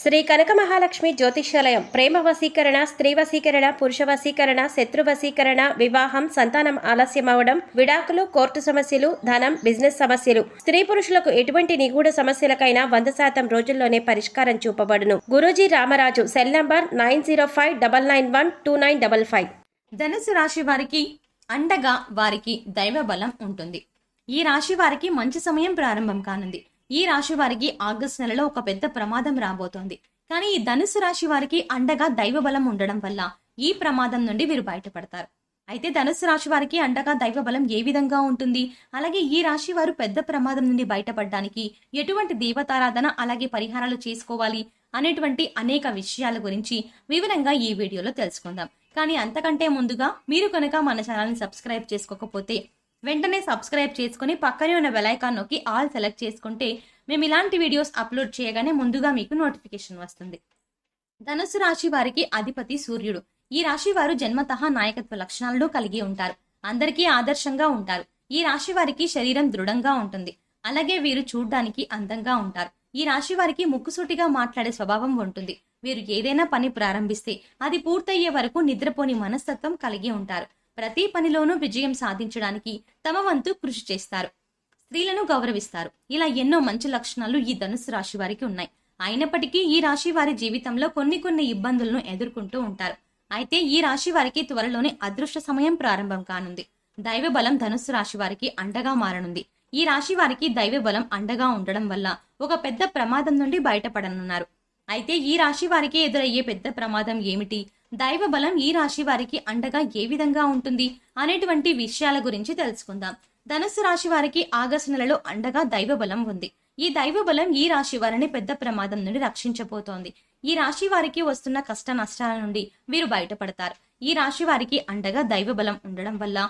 శ్రీ కనక మహాలక్ష్మి జ్యోతిష్యాలయం. ప్రేమ వశీకరణ స్త్రీ వశీకరణ పురుష వశీకరణ శత్రు వశీకరణ వివాహం సంతానం ఆలస్యం అవడం విడాకులు కోర్టు సమస్యలు ధనం బిజినెస్ సమస్యలు. స్త్రీ పురుషులకు ఎటువంటి నిగూఢ సమస్యలకైనా వంద శాతం రోజుల్లోనే పరిష్కారం చూపబడును. Guruji Ramaraju cell number nine zero five double nine one two nine double five. ధనుసు రాశి వారికి అండగా వారికి దైవ బలం ఉంటుంది. ఈ రాశి వారికి మంచి సమయం ప్రారంభం కానుంది. ఈ రాశి వారికి ఆగస్టు నెలలో ఒక పెద్ద ప్రమాదం రాబోతోంది. కానీ ఈ ధనుసు రాశి వారికి అండగా దైవ బలం ఉండడం వల్ల ఈ ప్రమాదం నుండి వీరు బయటపడతారు. అయితే ధనుసు రాశి వారికి అండగా దైవ బలం ఏ విధంగా ఉంటుంది? అలాగే ఈ రాశి వారు పెద్ద ప్రమాదం నుండి బయటపడడానికి ఎటువంటి దేవతారాధన అలాగే పరిహారాలు చేసుకోవాలి అనేటువంటి అనేక విషయాల గురించి వివరంగా ఈ వీడియోలో తెలుసుకుందాం. కానీ అంతకంటే ముందుగా మీరు కనుక మన ఛానల్ని సబ్స్క్రైబ్ చేసుకోకపోతే వెంటనే సబ్స్క్రైబ్ చేసుకుని పక్కనే ఉన్న బెలైకాన్ నొక్కి ఆల్ సెలెక్ట్ చేసుకుంటే మేము ఇలాంటి వీడియోస్ అప్లోడ్ చేయగానే ముందుగా మీకు నోటిఫికేషన్ వస్తుంది. ధనుసు రాశి వారికి అధిపతి సూర్యుడు. ఈ రాశి వారు జన్మతః నాయకత్వ లక్షణాలను కలిగి ఉంటారు. అందరికీ ఆదర్శంగా ఉంటారు. ఈ రాశి వారికి శరీరం దృఢంగా ఉంటుంది. అలాగే వీరు చూడ్డానికి అందంగా ఉంటారు. ఈ రాశి వారికి ముక్కుసూటిగా మాట్లాడే స్వభావం ఉంటుంది. వీరు ఏదైనా పని ప్రారంభిస్తే అది పూర్తయ్యే వరకు నిద్రపోని మనస్తత్వం కలిగి ఉంటారు. ప్రతి పనిలోనూ విజయం సాధించడానికి తమ వంతు కృషి చేస్తారు. స్త్రీలను గౌరవిస్తారు. ఇలా ఎన్నో మంచి లక్షణాలు ఈ ధనుసు రాశి వారికి ఉన్నాయి. అయినప్పటికీ ఈ రాశి వారి జీవితంలో కొన్ని కొన్ని ఇబ్బందులను ఎదుర్కొంటూ ఉంటారు. అయితే ఈ రాశి వారికి త్వరలోనే అదృష్ట సమయం ప్రారంభం కానుంది. దైవ బలం ధనుస్సు రాశి వారికి అండగా మారనుంది. ఈ రాశి వారికి దైవ బలం అండగా ఉండడం వల్ల ఒక పెద్ద ప్రమాదం నుండి బయటపడనున్నారు. అయితే ఈ రాశి వారికి ఎదురయ్యే పెద్ద ప్రమాదం ఏమిటి? దైవ బలం ఈ రాశి వారికి అండగా ఏ విధంగా ఉంటుంది అనేటువంటి విషయాల గురించి తెలుసుకుందాం. ధనుసు రాశి వారికి ఆగస్టు నెలలో అండగా దైవ బలం ఉంది. ఈ దైవ బలం ఈ రాశి వారిని పెద్ద ప్రమాదం నుండి రక్షించబోతోంది. ఈ రాశి వారికి వస్తున్న కష్ట నష్టాల నుండి వీరు బయటపడతారు. ఈ రాశి వారికి అండగా దైవ బలం ఉండడం వల్ల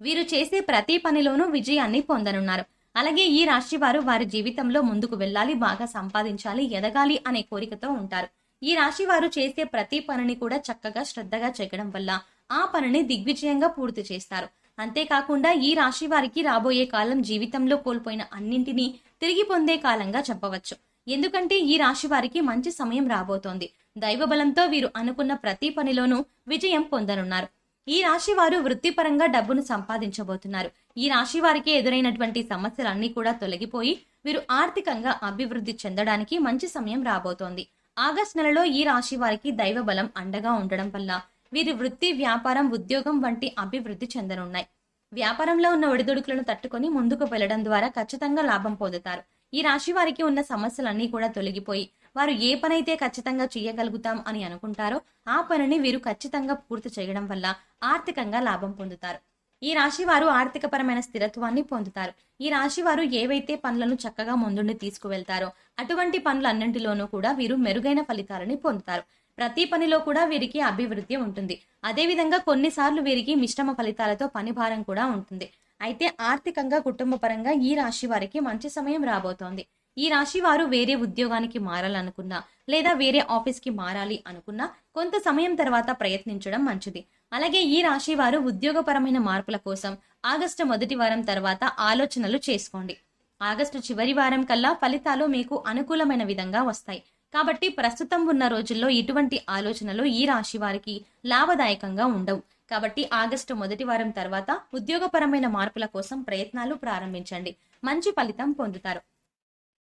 వీరు చేసే ప్రతి పనిలోనూ విజయాన్ని పొందనున్నారు. అలాగే ఈ రాశి వారు వారి జీవితంలో ముందుకు వెళ్ళాలి బాగా సంపాదించాలి ఎదగాలి అనే కోరికతో ఉంటారు. ఈ రాశి వారు చేసే ప్రతి పనిని కూడా చక్కగా శ్రద్ధగా చేయడం వల్ల ఆ పనిని దిగ్విజయంగా పూర్తి చేస్తారు. అంతేకాకుండా ఈ రాశి వారికి రాబోయే కాలం జీవితంలో కోల్పోయిన అన్నింటినీ తిరిగి పొందే కాలంగా చెప్పవచ్చు. ఎందుకంటే ఈ రాశి వారికి మంచి సమయం రాబోతోంది. దైవబలంతో వీరు అనుకున్న ప్రతి పనిలోనూ విజయం పొందనున్నారు. ఈ రాశి వారు వృత్తిపరంగా డబ్బును సంపాదించబోతున్నారు. ఈ రాశి వారికి ఎదురైనటువంటి సమస్యలన్నీ కూడా తొలగిపోయి వీరు ఆర్థికంగా అభివృద్ధి చెందడానికి మంచి సమయం రాబోతోంది. ఆగస్ట్ నెలలో ఈ రాశి వారికి దైవ బలం అండగా ఉండడం వల్ల వీరి వృత్తి వ్యాపారం ఉద్యోగం వంటి అభివృద్ధి చెందనున్నాయి. వ్యాపారంలో ఉన్న ఒడిదుడుకులను తట్టుకొని ముందుకు వెళ్ళడం ద్వారా ఖచ్చితంగా లాభం పొందుతారు. ఈ రాశి వారికి ఉన్న సమస్యలన్నీ కూడా తొలగిపోయి వారు ఏ పనైతే ఖచ్చితంగా చేయగలుగుతాం అని అనుకుంటారో ఆ పనిని వీరు ఖచ్చితంగా పూర్తి చేయడం వల్ల ఆర్థికంగా లాభం పొందుతారు. ఈ రాశి వారు ఆర్థికపరమైన స్థిరత్వాన్ని పొందుతారు. ఈ రాశి వారు ఏవైతే పనులను చక్కగా ముందుండి తీసుకువెళ్తారో అటువంటి పనులన్నింటిలోనూ కూడా వీరు మెరుగైన ఫలితాలని పొందుతారు. ప్రతి పనిలో కూడా వీరికి అభివృద్ధి ఉంటుంది. అదేవిధంగా కొన్నిసార్లు వీరికి మిశ్రమ ఫలితాలతో పని భారం కూడా ఉంటుంది. అయితే ఆర్థికంగా కుటుంబ పరంగా ఈ రాశి వారికి మంచి సమయం రాబోతోంది. ఈ రాశి వారు వేరే ఉద్యోగానికి మారాలనుకున్నా లేదా వేరే ఆఫీస్కి మారాలి అనుకున్నా కొంత సమయం తర్వాత ప్రయత్నించడం మంచిది. అలాగే ఈ రాశి వారు ఉద్యోగపరమైన మార్పుల కోసం ఆగస్టు మొదటి వారం తర్వాత ఆలోచనలు చేసుకోండి. ఆగస్టు చివరి వారం కల్లా ఫలితాలు మీకు అనుకూలమైన విధంగా వస్తాయి. కాబట్టి ప్రస్తుతం ఉన్న రోజుల్లో ఇటువంటి ఆలోచనలు ఈ రాశి వారికి లాభదాయకంగా ఉండవు. కాబట్టి ఆగస్టు మొదటి వారం తర్వాత ఉద్యోగపరమైన మార్పుల కోసం ప్రయత్నాలు ప్రారంభించండి. మంచి ఫలితం పొందుతారు.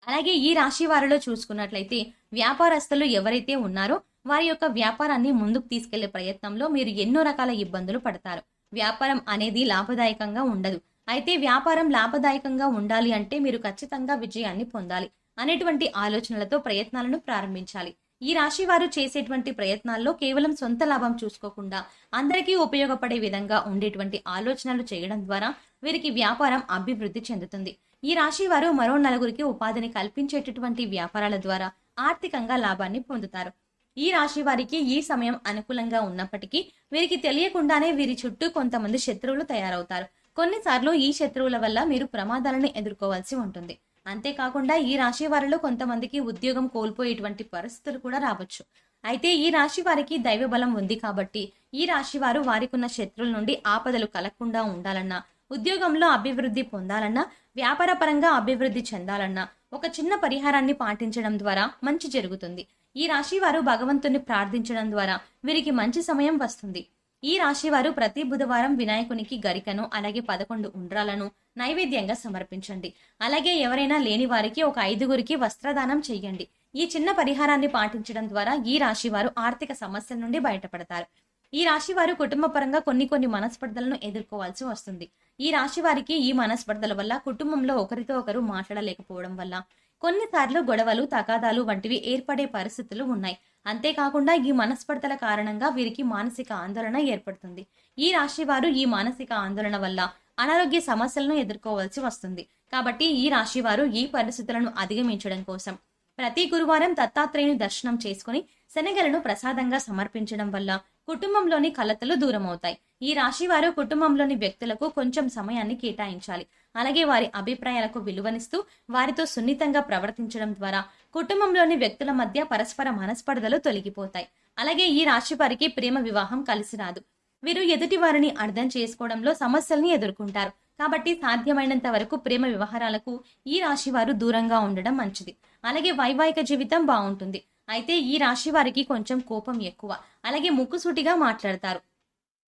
అలాగే ఈ రాశి వారిలో చూసుకున్నట్లయితే వ్యాపారస్తులు ఎవరైతే ఉన్నారో వారి యొక్క వ్యాపారాన్ని ముందుకు తీసుకెళ్ళే ప్రయత్నంలో మీరు ఎన్నో రకాల ఇబ్బందులు పడతారు. వ్యాపారం అనేది లాభదాయకంగా ఉండదు. అయితే వ్యాపారం లాభదాయకంగా ఉండాలి అంటే మీరు ఖచ్చితంగా విజయాన్ని పొందాలి అనేటువంటి ఆలోచనలతో ప్రయత్నాలను ప్రారంభించాలి. ఈ రాశి వారు చేసేటువంటి ప్రయత్నాల్లో కేవలం సొంత లాభం చూసుకోకుండా అందరికీ ఉపయోగపడే విధంగా ఉండేటువంటి ఆలోచనలు చేయడం ద్వారా వీరికి వ్యాపారం అభివృద్ధి చెందుతుంది. ఈ రాశి వారు మరో నలుగురికి ఉపాధిని కల్పించేటటువంటి వ్యాపారాల ద్వారా ఆర్థికంగా లాభాన్ని పొందుతారు. ఈ రాశి వారికి ఈ సమయం అనుకూలంగా ఉన్నప్పటికీ వీరికి తెలియకుండానే వీరి చుట్టూ కొంతమంది శత్రువులు తయారవుతారు. కొన్నిసార్లు ఈ శత్రువుల వల్ల మీరు ప్రమాదాలను ఎదుర్కోవాల్సి ఉంటుంది. అంతేకాకుండా ఈ రాశి వారిలో కొంతమందికి ఉద్యోగం కోల్పోయేటువంటి పరిస్థితులు కూడా రావచ్చు. అయితే ఈ రాశి వారికి దైవ బలం ఉంది కాబట్టి ఈ రాశి వారు వారికున్న శత్రువుల నుండి ఆపదలు కలగకుండా ఉండాలన్నా ఉద్యోగంలో అభివృద్ధి పొందాలన్నా వ్యాపార పరంగా అభివృద్ధి చెందాలన్నా ఒక చిన్న పరిహారాన్ని పాటించడం ద్వారా మంచి జరుగుతుంది. ఈ రాశి వారు భగవంతుని ప్రార్థించడం ద్వారా వీరికి మంచి సమయం వస్తుంది. ఈ రాశి వారు ప్రతి బుధవారం వినాయకునికి గరికను అలాగే పదకొండు ఉండ్రాలను నైవేద్యంగా సమర్పించండి. అలాగే ఎవరైనా లేని వారికి ఒక ఐదుగురికి వస్త్రదానం చేయండి. ఈ చిన్న పరిహారాన్ని పాటించడం ద్వారా ఈ రాశి వారు ఆర్థిక సమస్యల నుండి బయటపడతారు. ఈ రాశి వారు కుటుంబ పరంగా కొన్ని కొన్ని మనస్పర్ధలను ఎదుర్కోవాల్సి వస్తుంది. ఈ రాశి వారికి ఈ మనస్పర్ధల వల్ల కుటుంబంలో ఒకరితో ఒకరు మాట్లాడలేకపోవడం వల్ల కొన్నిసార్లు గొడవలు తగాదాలు వంటివి ఏర్పడే పరిస్థితులు ఉన్నాయి. అంతేకాకుండా ఈ మనస్పర్ధల కారణంగా వీరికి మానసిక ఆందోళన ఏర్పడుతుంది. ఈ రాశి వారు ఈ మానసిక ఆందోళన వల్ల అనారోగ్య సమస్యలను ఎదుర్కోవాల్సి వస్తుంది. కాబట్టి ఈ రాశి వారు ఈ పరిస్థితులను అధిగమించడం కోసం ప్రతి గురువారం దత్తాత్రేయుని దర్శనం చేసుకుని శనగలను ప్రసాదంగా సమర్పించడం వల్ల కుటుంబంలోని కలతలు దూరమవుతాయి. ఈ రాశి వారు కుటుంబంలోని వ్యక్తులకు కొంచెం సమయాన్ని కేటాయించాలి. అలాగే వారి అభిప్రాయాలకు విలువనిస్తూ వారితో సున్నితంగా ప్రవర్తించడం ద్వారా కుటుంబంలోని వ్యక్తుల మధ్య పరస్పర మనస్పర్ధలు తొలగిపోతాయి. అలాగే ఈ రాశి వారికి ప్రేమ వివాహం కలిసి రాదు. వీరు ఎదుటి వారిని అర్థం చేసుకోవడంలో సమస్యల్ని ఎదుర్కొంటారు. కాబట్టి సాధ్యమైనంత వరకు ప్రేమ వ్యవహారాలకు ఈ రాశి వారు దూరంగా ఉండడం మంచిది. అలాగే వైవాహిక జీవితం బాగుంటుంది. అయితే ఈ రాశి వారికి కొంచెం కోపం ఎక్కువ. అలాగే ముక్కుసూటిగా మాట్లాడతారు.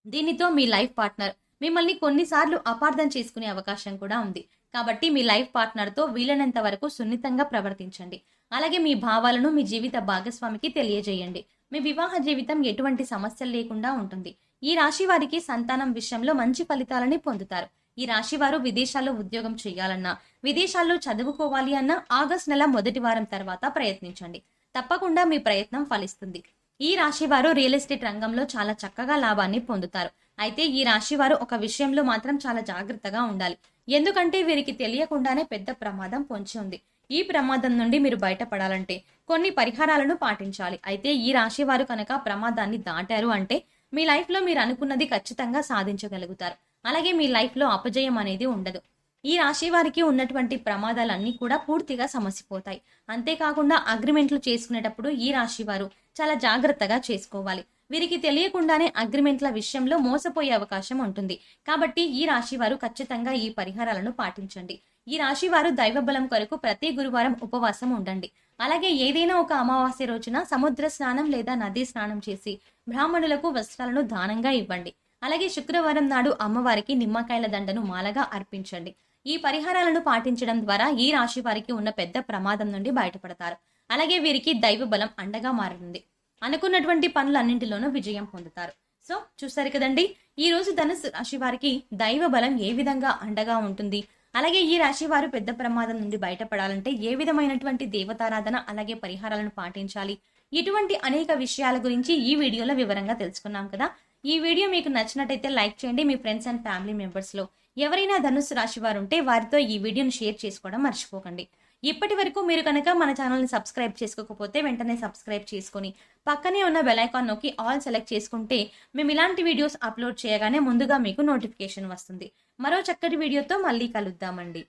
దీనితో మీ లైఫ్ పార్ట్నర్ మిమ్మల్ని కొన్నిసార్లు అపార్థం చేసుకునే అవకాశం కూడా ఉంది. కాబట్టి మీ లైఫ్ పార్ట్నర్తో వీలైనంత వరకు సున్నితంగా ప్రవర్తించండి. అలాగే మీ భావాలను మీ జీవిత భాగస్వామికి తెలియజేయండి. మీ వివాహ జీవితం ఎటువంటి సమస్యలు లేకుండా ఉంటుంది. ఈ రాశి వారికి సంతానం విషయంలో మంచి ఫలితాలని పొందుతారు. ఈ రాశి వారు విదేశాల్లో ఉద్యోగం చేయాలన్నా విదేశాల్లో చదువుకోవాలి అన్న ఆగస్ట్ నెల మొదటి వారం తర్వాత ప్రయత్నించండి. తప్పకుండా మీ ప్రయత్నం ఫలిస్తుంది. ఈ రాశి వారు రియల్ ఎస్టేట్ రంగంలో చాలా చక్కగా లాభాన్ని పొందుతారు. అయితే ఈ రాశి వారు ఒక విషయంలో మాత్రం చాలా జాగ్రత్తగా ఉండాలి. ఎందుకంటే వీరికి తెలియకుండానే పెద్ద ప్రమాదం పొంచి ఉంది. ఈ ప్రమాదం నుండి మీరు బయటపడాలంటే కొన్ని పరిహారాలను పాటించాలి. అయితే ఈ రాశి వారు కనుక ప్రమాదాన్ని దాటారు అంటే మీ లైఫ్లో మీరు అనుకున్నది ఖచ్చితంగా సాధించగలుగుతారు. అలాగే మీ లైఫ్లో అపజయం అనేది ఉండదు. ఈ రాశి వారికి ఉన్నటువంటి ప్రమాదాలన్నీ కూడా పూర్తిగా సమసిపోతాయి. అంతేకాకుండా అగ్రిమెంట్లు చేసుకునేటప్పుడు ఈ రాశి వారు చాలా జాగ్రత్తగా చేసుకోవాలి. వీరికి తెలియకుండానే అగ్రిమెంట్ల విషయంలో మోసపోయే అవకాశం ఉంటుంది. కాబట్టి ఈ రాశి వారు ఖచ్చితంగా ఈ పరిహారాలను పాటించండి. ఈ రాశి వారు దైవబలం కొరకు ప్రతి గురువారం ఉపవాసం ఉండండి. అలాగే ఏదైనా ఒక అమావాస్య రోజున సముద్ర స్నానం లేదా నదీ స్నానం చేసి బ్రాహ్మణులకు వస్త్రాలను దానంగా ఇవ్వండి. అలాగే శుక్రవారం నాడు అమ్మవారికి నిమ్మకాయల దండను మాలగా అర్పించండి. ఈ పరిహారాలను పాటించడం ద్వారా ఈ రాశి వారికి ఉన్న పెద్ద ప్రమాదం నుండి బయటపడతారు. అలాగే వీరికి దైవ బలం అండగా మారుతుంది. అనుకున్నటువంటి పనులన్నింటిలోనూ విజయం పొందుతారు. సో చూసారు కదండి? ఈ రోజు ధనుసు రాశి వారికి దైవ బలం ఏ విధంగా అండగా ఉంటుంది? అలాగే ఈ రాశి వారు పెద్ద ప్రమాదం నుండి బయటపడాలంటే ఏ విధమైనటువంటి దేవతారాధన అలాగే పరిహారాలను పాటించాలి? ఇటువంటి అనేక విషయాల గురించి ఈ వీడియోలో వివరంగా తెలుసుకున్నాం కదా. ఈ వీడియో మీకు నచ్చినట్టయితే లైక్ చేయండి మీ ఫ్రెండ్స్ అండ్ ఫ్యామిలీ మెంబర్స్లో ఎవరైనా ధనుసు రాశి వారు ఉంటే వారితో ఈ వీడియోను షేర్ చేసుకోవడం మర్చిపోకండి. ఇప్పటి వరకు మీరు కనుక మన ఛానల్ని సబ్స్క్రైబ్ చేసుకోకపోతే వెంటనే సబ్స్క్రైబ్ చేసుకుని పక్కనే ఉన్న బెలైకాన్ నొక్కి ఆల్ సెలెక్ట్ చేసుకుంటే మేము ఇలాంటి వీడియోస్ అప్లోడ్ చేయగానే ముందుగా మీకు నోటిఫికేషన్ వస్తుంది. మరో చక్కటి వీడియోతో మళ్ళీ కలుద్దామండి.